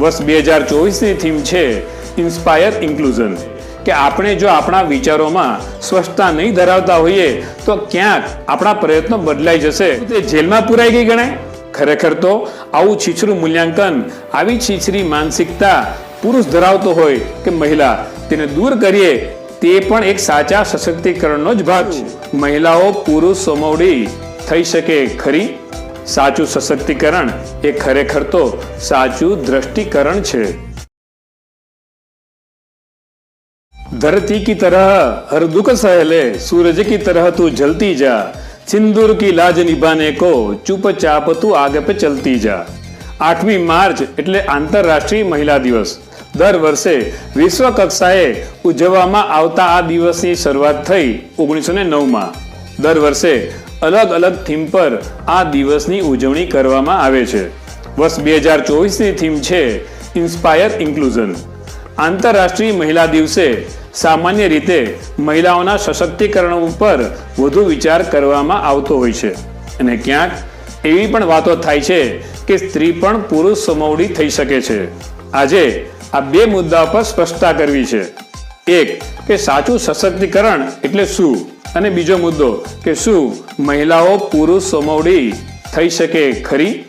વર્ષ બે હજાર ચોવીસની થીમ છે ઇન્સ્પાયર ઇન્ક્લુઝન કે આપણે જો આપણા વિચારોમાં સ્વચ્છતા નહીં ધરાવતા હોઈએ, તો ક્યાંક આપણા પ્રયત્નો બદલાઈ જશે. તે જેલમાં પુરાઈ ગઈ ગણાય? ખરેખર તો આવું છીછરું મૂલ્યાંકન, આવી છીછરી માનસિકતા પુરુષ ધરાવતો હોય કે મહિલા, તેને દૂર કરીએ, તે પણ એક સાચા સશક્તિકરણનો જ ભાગ છે. મહિલાઓ પુરુષ સમોવડી થઈ શકે ખરી? સાચું સશક્તિકરણ એ ખરેખર તો સાચું દ્રષ્ટિકરણ છે. ધરતી કી તરહ હર દુઃખ સહેલે, સૂરજ કી તરહ તું જલતી જા. સિંદૂર કી લાજ નિભાને કો ચૂપચાપ તું આગે પે ચલતી જા. આઠમી માર્ચ એટલે આંતરરાષ્ટ્રીય મહિલા દિવસ. દર વર્ષે વિશ્વ કક્ષાએ ઉજવવામાં આવતા આ દિવસની શરૂઆત થઈ ઓગણીસો ને નવમાં. દર વર્ષે અલગ અલગ થીમ પર આ દિવસની ઉજવણી કરવામાં આવે છે. વર્ષ બે હજાર ચોવીસની થીમ છે ઇન્સ્પાયર ઇન્ક્લુઝન આંતરરાષ્ટ્રીય મહિલા દિવસે સામાન્ય રીતે મહિલાઓના સશક્તિકરણ ઉપર વધુ વિચાર કરવામાં આવતો હોય છે. અને ક્યાંક એવી પણ વાતો થાય છે કે સ્ત્રી પણ પુરુષ સમવડી થઈ શકે છે. આજે આ બે મુદ્દા પર સ્પષ્ટતા કરવી છે. એક, કે સાચું સશક્તિકરણ એટલે શું? અને બીજો મુદ્દો કે શું મહિલાઓ પુરુષ સમોવડી થઈ શકે ખરી?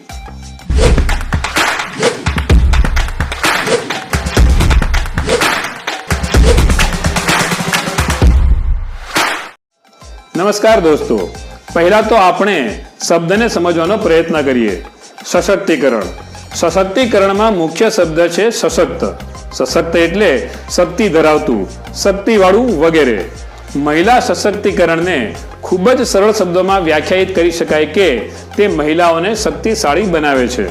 નમસ્કાર દોસ્તો. પહેલા તો આપણે શબ્દને સમજવાનો પ્રયત્ન કરીએ. સશક્તિકરણ. સશક્તિકરણમાં મુખ્ય શબ્દ છે સશક્ત. સશક્ત એટલે શક્તિ ધરાવતું, શક્તિવાળું વગેરે. મહિલા સશક્તિકરણને ખૂબ જ સરળ શબ્દોમાં વ્યાખ્યાયિત કરી શકાય કે તે મહિલાઓને શક્તિશાળી બનાવે છે.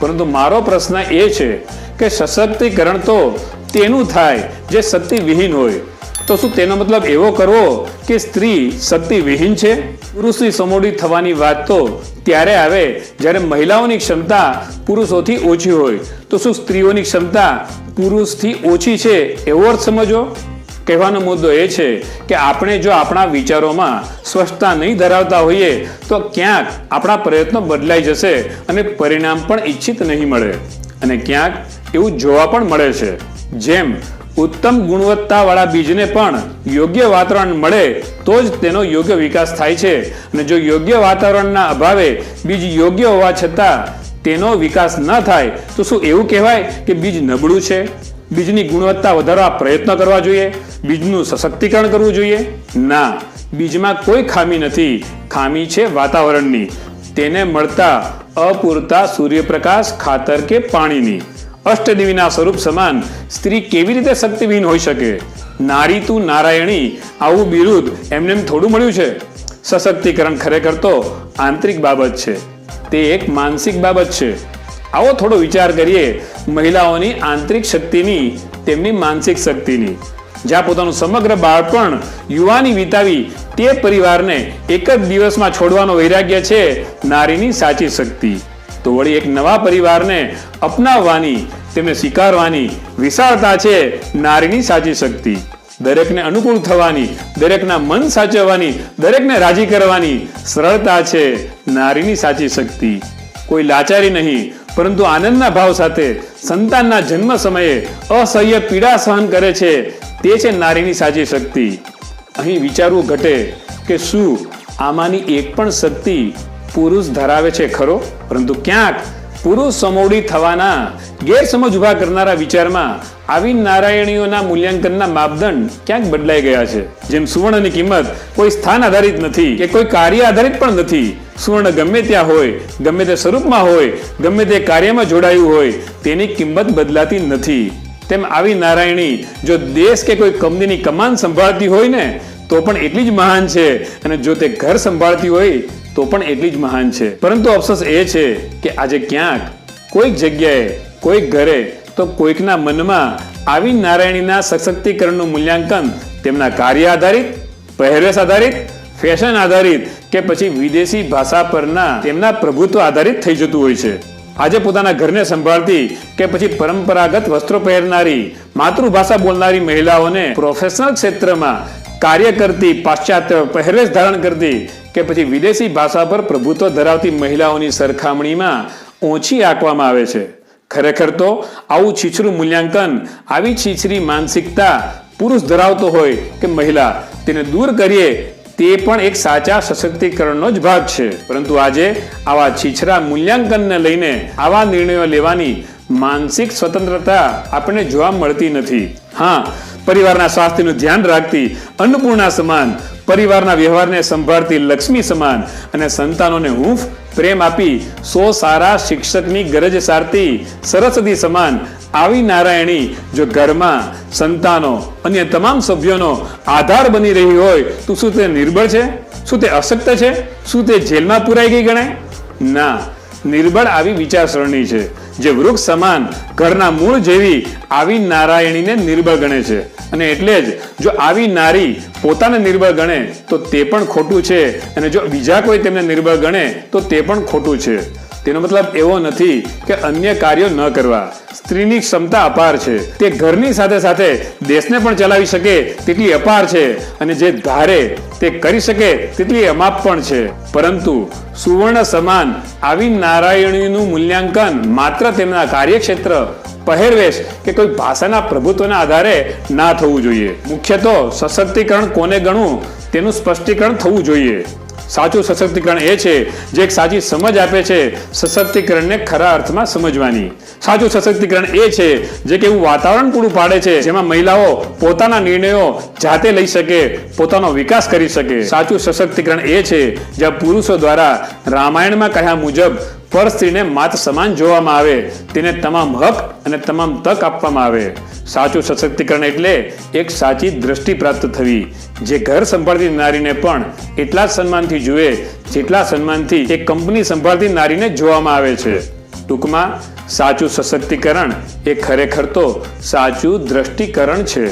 પરંતુ મારો પ્રશ્ન એ છે કે સશક્તિકરણ તો તેનું થાય જે શક્તિ વિહીન હોય. તો શું તેનો મતલબ એવો કરવો કે સ્ત્રી શક્તિ વિહીન છે? પુરુષની સમોડી થવાની વાત તો ત્યારે આવે જ્યારે મહિલાઓની ક્ષમતા પુરુષોથી ઓછી હોય. તો શું સ્ત્રીઓની ક્ષમતા પુરુષથી ઓછી છે એવો અર્થ સમજો? કહેવાનો મુદ્દો એ છે કે આપણે જો આપણા વિચારોમાં સ્વચ્છતા નહીં ધરાવતા હોઈએ, તો ક્યાંક આપણા પ્રયત્નો બદલાઈ જશે અને પરિણામ પણ ઈચ્છિત નહીં મળે. અને ક્યાંક એવું જોવા પણ મળે છે. જેમ ઉત્તમ ગુણવત્તાવાળા બીજને પણ યોગ્ય વાતાવરણ મળે, તો જ તેનો યોગ્ય વિકાસ થાય છે. અને જો યોગ્ય વાતાવરણના અભાવે બીજ યોગ્ય હોવા છતાં તેનો વિકાસ ન થાય, તો શું એવું કહેવાય કે બીજ નબળું છે? બીજની ગુણવત્તા વધારવા પ્રયત્ન કરવા જોઈએ, બીજનું સશક્તિકરણ કરવું જોઈએ. ના, બીજમાં કોઈ ખામી નથી. ખામી છે વાતાવરણની. તેને મળતા અપૂરતા સૂર્યપ્રકાશ, ખાતર કે પાણીની. અષ્ટદેવીના સ્વરૂપ સમાન સ્ત્રી કેવી રીતે શક્તિવિહીન હોઈ શકે? નારી તું નારાયણી, આવું બિરુદ એમને એમ થોડું મળ્યું છે. સશક્તિકરણ ખરેખર તો આંતરિક બાબત છે. તે એક માનસિક બાબત છે. આવો થોડો વિચાર કરીએ. મહિલાઓની આંતરિક શક્તિની, તેમની માનસિક શક્તિની. જ્યાં પોતાનું સમગ્ર બાળપણ યુવાની વિતાવી તે પરિવારને એક જ દિવસમાં છોડવાનો વૈરાગ્ય છે નારીની સાચી શક્તિ. તો વળી એક નવા પરિવારને અપનાવવાની, તેમને સ્વીકારવાની વિશાળતા છે નારીની સાચી શક્તિ. દરેકને અનુકૂળ થવાની, દરેકના મન સાચવવાની, દરેકને રાજી કરવાની સરળતા છે નારીની સાચી શક્તિ. કોઈ લાચારી નહીં પરંતુ આનંદના ભાવ સાથે સંતાનના જન્મ સમયે અસહ્ય પીડા સહન કરે છે, તે છે નારીની સાચી શક્તિ. અહીં વિચારવું ઘટે કે શું આમાંની એક પણ શક્તિ પુરુષ ધરાવે છે ખરો? પરંતુ ક્યાંક પુરુષ સમોડી થવાના, ગેરસમજ ઊભા કરનારા વિચારમાં આવી નારાયણીઓના મૂલ્યાંકનના માપદંડ ક્યાંક બદલાઈ ગયા છે. જેમ સુવર્ણની કિંમત કોઈ સ્થાન આધારિત નથી કે કોઈ કાર્ય આધારિત પણ નથી. સુવર્ણ ગમે ત્યાં હોય, ગમે તે સ્વરૂપમાં હોય, ગમે તે કાર્યમાં જોડાયું હોય, તેની કિંમત બદલાતી નથી. તેમ આવી નારાયણી, જો દેશ કે કોઈ કંપનીની કમાન સંભાળતી હોય ને, તો પણ એટલી જ મહાન છે. અને જો તે ઘર સંભાળતી હોય, તો પણ એટલી જ મહાન છે. પરંતુ અફસોસ એ છે કે આજે ક્યાંક કોઈક જગ્યાએ, કોઈક ઘરે, તો કોઈકના મનમાં આવી નારાયણીના સશક્તિકરણનું મૂલ્યાંકન તેમના કાર્ય આધારિત, પહેરવેશ આધારિત, ફેશન આધારિત કે પછી વિદેશી ભાષા પરના તેમના પ્રભુત્વ આધારિત થઈ જતું હોય છે. આજે પોતાના ઘરને સંભાળતી કે પછી પરંપરાગત વસ્ત્રો પહેરનારી, માતૃભાષા બોલનારી મહિલાઓને પ્રોફેશનલ ક્ષેત્રમાં કાર્ય કરતી, પાશ્ચાત્ય પહેરવેશ ધારણ કરતી કે પછી વિદેશી ભાષા પર પ્રભુત્વ ધરાવતી મહિલાઓની સરખામણીમાં ઓછી આંકવામાં આવે છે. ખરેખર તો આવું છીછરું મૂલ્યાંકન, આવી છીછરી માનસિકતા પુરુષ ધરાવતો હોય કે મહિલા, તેને દૂર કરીએ તે પણ એક સાચા સશક્તિકરણનો જ ભાગ છે. પરંતુ આજે આવા છીછરા મૂલ્યાંકનને લઈને આવા નિર્ણયો લેવાની માનસિક સ્વતંત્રતા આપણને જોવા મળતી નથી. હા, પરિવારના સ્વાસ્થ્યનું ધ્યાન રાખતી અન્નપૂર્ણા સમાન, પરિવારના વ્યવહારને સંભાળતી લક્ષ્મી સમાન અને સંતાનોને હૂંફ પ્રેમ આપી સો સારા શિક્ષકની ગરજ સારતી સરસ્વતી સમાન આવી નારાયણી જો ઘરમાં સંતાનો અન્ય તમામ સભ્યોનો આધાર બની રહી હોય, તો શું તે નિર્બળ છે? શું તે અશક્ત છે? શું તે જેલમાં પુરાઈ ગઈ ગણાય? ના, નિર્બળ આવી વિચારસરણી છે, જે વૃક્ષ સમાન ઘરના મૂળ જેવી આવી નારાયણીને નિર્બળ ગણે છે. અને એટલે જ જો આવી નારી પોતાને નિર્બળ ગણે, તો તે પણ ખોટું છે. અને જો બીજા કોઈ તેમને નિર્બળ ગણે, તો તે પણ ખોટું છે. તેનો મતલબ એવો નથી કે અન્ય કાર્યો ન કરવા. સ્ત્રીની ક્ષમતા અપાર છે. તે ઘરની સાથે સાથે દેશને પણ ચલાવી શકે તેટલી અપાર છે અને જે ધારે તે કરી શકે તેટલી અમાપ પણ છે. પરંતુ સુવર્ણ સમાન આવી નારાયણીનું મૂલ્યાંકન માત્ર તેમના કાર્યક્ષેત્ર, પહેરવેશ કે કોઈ ભાષાના પ્રભુત્વના આધારે ના થવું જોઈએ. મુખ્ય તો સશક્તિકરણ કોને ગણવું તેનું સ્પષ્ટીકરણ થવું જોઈએ. સાચું સશક્તિકરણ એ છે જે એક સાચી સમજ આપે છે સશક્તિકરણને ખરા અર્થમાં સમજવાની. સાચું સશક્તિકરણ એ છે જે કે એવું વાતાવરણ પૂરું પાડે છે જેમાં મહિલાઓ પોતાના નિર્ણયો જાતે લઈ શકે, પોતાનો વિકાસ કરી શકે. સાચું સશક્તિકરણ એ છે જ્યાં પુરુષો દ્વારા રામાયણમાં કહ્યા મુજબ પર સ્ત્રીને માત સમાન જોવામાં આવે. તેને તમામ હક અને તમામ તક આપવામાં આવે. સાચું સશક્તિકરણ એટલે એક સાચી દ્રષ્ટિ પ્રાપ્ત થવી. જે ઘર સંભાળતી નારીને પણ એટલા જ સન્માનથી જુએ, જેટલા સન્માનથી એક કંપની સંભાળતી નારીને જોવામાં આવે છે. ટૂંકમાં, સાચું સશક્તિકરણ એ ખરેખર તો સાચું દ્રષ્ટિકરણ છે.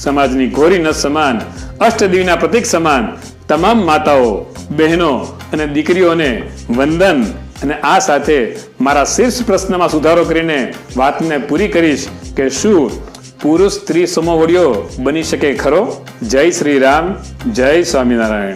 સમાજની ઘોરી ન સમાન, અષ્ટદેવીના પ્રતિક સમાન. તમામ માતાઓ, બહેનો અને દીકરીઓને વંદન અને આ સાથે મારા શીર્ષ પ્રશ્નમાં સુધારો કરીને વાતને પૂરી કરીશ કે શું પુરુષ સ્ત્રી સમોવડીઓ બની શકે ખરો? જય શ્રી રામ, જય સ્વામિનારાયણ.